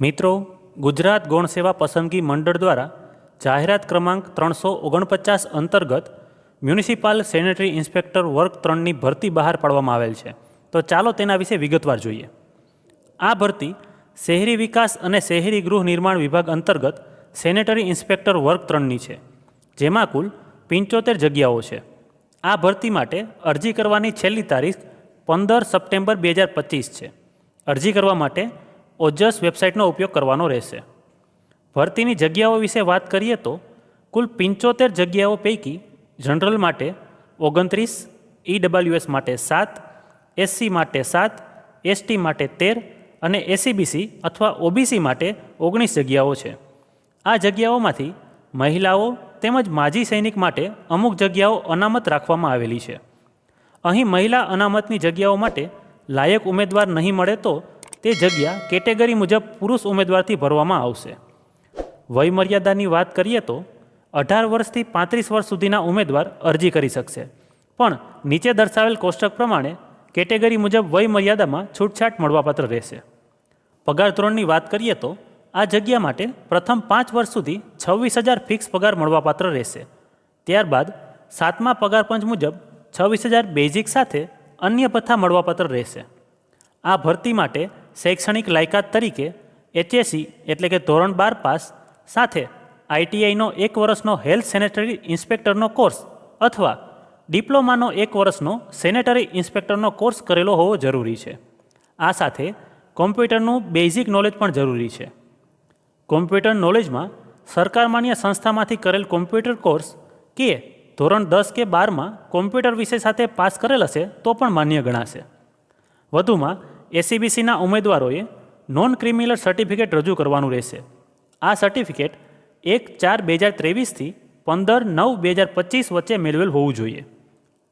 મિત્રો, ગુજરાત ગૌણ સેવા પસંદગી મંડળ દ્વારા જાહેરાત ક્રમાંક ત્રણસો ઓગણપચાસ અંતર્ગત મ્યુનિસિપાલ સેનેટરી ઇન્સ્પેક્ટર વર્ગ ત્રણની ભરતી બહાર પાડવામાં આવેલ છે. તો ચાલો તેના વિશે વિગતવાર જોઈએ. આ ભરતી શહેરી વિકાસ અને શહેરી ગૃહ નિર્માણ વિભાગ અંતર્ગત સેનેટરી ઇન્સ્પેક્ટર વર્ગ ત્રણની છે, જેમાં કુલ પંચોતેર જગ્યાઓ છે. આ ભરતી માટે અરજી કરવાની છેલ્લી તારીખ પંદર સપ્ટેમ્બર બે હજાર પચીસ છે. અરજી કરવા માટે ઓજસ વેબસાઇટનો ઉપયોગ કરવાનો રહેશે. ભરતીની જગ્યાઓ વિશે વાત કરીએ તો, કુલ પંચોતેર જગ્યાઓ પૈકી જનરલ માટે ઓગણત્રીસ ઈડબલ્યુએસ માટે સાત એસસી માટે સાત એસટી માટે તેર અને એસીબીસી અથવા ઓબીસી માટે ઓગણીસ જગ્યાઓ છે. આ જગ્યાઓમાંથી મહિલાઓ તેમજ માજી સૈનિક માટે અમુક જગ્યાઓ અનામત રાખવામાં આવેલી છે. અહીં મહિલા અનામતની જગ્યાઓ માટે લાયક ઉમેદવાર નહીં મળે તો તે જગ્યા કેટેગરી મુજબ પુરુષ ઉમેદવારથી ભરવામાં આવશે. વયમર્યાદાની વાત કરીએ તો, અઢાર વર્ષથી પાંત્રીસ વર્ષ સુધીના ઉમેદવાર અરજી કરી શકશે. પણ નીચે દર્શાવેલ કોષ્ટક પ્રમાણે કેટેગરી મુજબ વયમર્યાદામાં છૂટછાટ મળવાપાત્ર રહેશે. પગાર ધોરણની વાત કરીએ તો, આ જગ્યા માટે પ્રથમ પાંચ વર્ષ સુધી છવ્વીસ હજાર ફિક્સ પગાર મળવાપાત્ર રહેશે. ત્યારબાદ સાતમા પગાર પંચ મુજબ છવ્વીસ હજાર બેઝિક સાથે અન્ય ભથ્થા મળવાપાત્ર રહેશે. આ ભરતી માટે શૈક્ષણિક લાયકાત તરીકે એચએસસી એટલે કે ધોરણ બાર પાસ સાથે આઈટીઆઈનો એક વર્ષનો હેલ્થ સેનેટરી ઇન્સ્પેક્ટરનો કોર્સ અથવા ડિપ્લોમાનો એક વર્ષનો સેનેટરી ઇન્સ્પેક્ટરનો કોર્સ કરેલો હોવો જરૂરી છે. આ સાથે કોમ્પ્યુટરનું બેઝિક નોલેજ પણ જરૂરી છે. કોમ્પ્યુટર નોલેજમાં સરકાર માન્ય સંસ્થામાંથી કરેલ કોમ્પ્યુટર કોર્સ કે ધોરણ દસ કે બારમાં કોમ્પ્યુટર વિષય સાથે પાસ કરેલ હશે તો પણ માન્ય ગણાશે. વધુમાં એસીબીસીના ઉમેદવારોએ નોન ક્રિમિનલ સર્ટિફિકેટ રજૂ કરવાનું રહેશે. આ સર્ટિફિકેટ એક ચાર બે હજાર ત્રેવીસથી પંદર નવ બે હજાર પચીસ વચ્ચે મેળવેલ હોવું જોઈએ.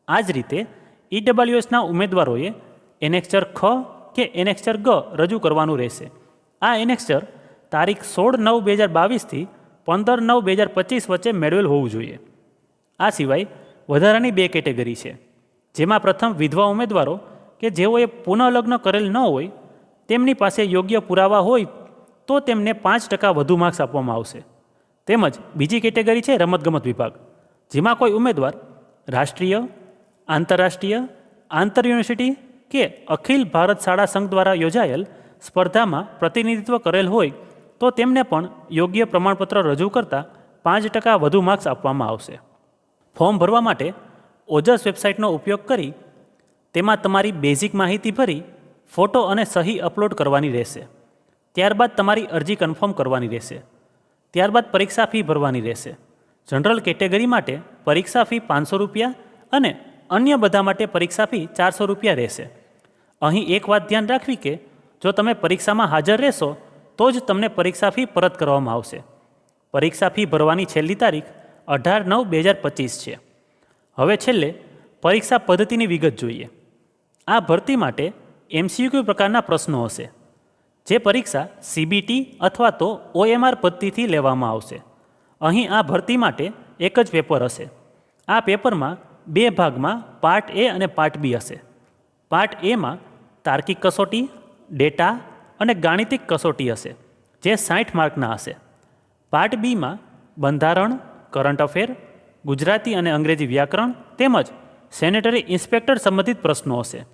આ જ રીતે ઈડબ્લ્યુએસના ઉમેદવારોએ એનેક્ચર ખ કે એનેક્ચર ગ રજૂ કરવાનું રહેશે. આ એનેક્ચર તારીખ સોળ નવ બે હજાર બાવીસથી પંદર નવ બે હજાર પચીસ વચ્ચે મેળવેલ હોવું જોઈએ. આ સિવાય વધારાની બે કેટેગરી છે, જેમાં પ્રથમ વિધવા ઉમેદવારો કે જેઓએ પુનઃલગ્ન કરેલ ન હોય, તેમની પાસે યોગ્ય પુરાવા હોય, તો તેમને પાંચ ટકા વધુ માર્ક્સ આપવામાં આવશે. તેમજ બીજી કેટેગરી છે રમતગમત વિભાગ, જેમાં કોઈ ઉમેદવાર રાષ્ટ્રીય, આંતરરાષ્ટ્રીય, આંતર યુનિવર્સિટી કે અખિલ ભારત શાળા સંઘ દ્વારા યોજાયેલ સ્પર્ધામાં પ્રતિનિધિત્વ કરેલ હોય, તો તેમને પણ યોગ્ય પ્રમાણપત્ર રજૂ કરતાં પાંચ ટકા વધુ માર્ક્સ આપવામાં આવશે. ફોર્મ ભરવા માટે ઓજસ વેબસાઇટનો ઉપયોગ કરી તેમાં તમારી બેઝિક માહિતી ભરી ફોટો અને સહી અપલોડ કરવાની રહેશે. ત્યારબાદ તમારી અરજી કન્ફર્મ કરવાની રહેશે. ત્યારબાદ પરીક્ષા ફી ભરવાની રહેશે. જનરલ કેટેગરી માટે પરીક્ષા ફી પાંચસો રૂપિયા અને અન્ય બધા માટે પરીક્ષા ફી ચારસો રૂપિયા રહેશે. અહીં એક વાત ધ્યાન રાખવી કે, જો તમે પરીક્ષામાં હાજર રહેશો, તો જ તમને પરીક્ષા ફી પરત કરવામાં આવશે. પરીક્ષા ફી ભરવાની છેલ્લી તારીખ અઢાર નવ બે હજાર પચીસ છે. હવે છેલ્લે પરીક્ષા પદ્ધતિની વિગત જોઈએ. આ ભરતી માટે એમસીક્યુ પ્રકારના પ્રશ્નો હશે? જે પરીક્ષા સીબીટી અથવા તો ઓએમઆર પદ્ધતિથી લેવામાં આવશે. અહીં આ ભરતી માટે એક જ પેપર હશે. આ પેપરમાં બે ભાગમાં પાર્ટ એ અને પાર્ટ બી હશે. પાર્ટ એમાં તાર્કિક કસોટી, ડેટા અને ગાણિતિક કસોટી હશે, જે સાઠ માર્કના હશે. પાર્ટ બીમાં બંધારણ, કરંટ અફેર, ગુજરાતી અને અંગ્રેજી વ્યાકરણ તેમજ સેનેટરી ઇન્સ્પેક્ટર સંબંધિત પ્રશ્નો હશે.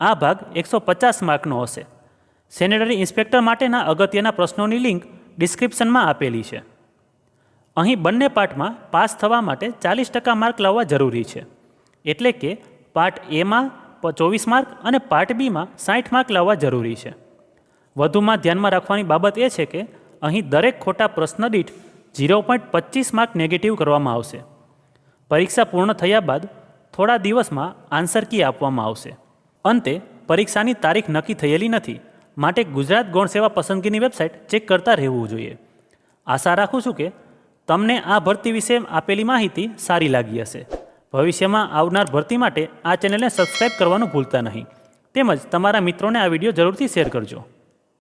આ ભાગ એકસો પચાસ માર્કનો હશે. સેનેટરી ઇન્સ્પેક્ટર માટેના અગત્યના પ્રશ્નોની લિંક ડિસ્ક્રિપ્શનમાં આપેલી છે. અહીં બંને પાર્ટમાં પાસ થવા માટે ચાલીસ ટકા માર્ક લાવવા જરૂરી છે. એટલે કે પાર્ટ એમાં ચોવીસ માર્ક અને પાર્ટ બીમાં સાઠ માર્ક લાવવા જરૂરી છે. વધુમાં ધ્યાનમાં રાખવાની બાબત એ છે કે અહીં દરેક ખોટા પ્રશ્ન દીઠ ઝીરો પોઈન્ટ પચીસ માર્ક નેગેટિવ કરવામાં આવશે. પરીક્ષા પૂર્ણ થયા બાદ થોડા દિવસમાં આન્સર કી આપવામાં આવશે. અંતે, પરીક્ષાની તારીખ નક્કી થયેલી નથી. માટે ગુજરાત ગૌણ સેવા પસંદગીની વેબસાઇટ ચેક કરતા રહેવું જોઈએ. આશા રાખું છું કે, તમને આ ભરતી વિશે આપેલી માહિતી સારી લાગી હશે. ભવિષ્યમાં આવનાર ભરતી માટે આ ચેનલને સબસ્ક્રાઈબ કરવાનું ભૂલતા નહીં. તેમજ તમારા મિત્રોને આ વીડિયો જરૂરથી શેર કરજો.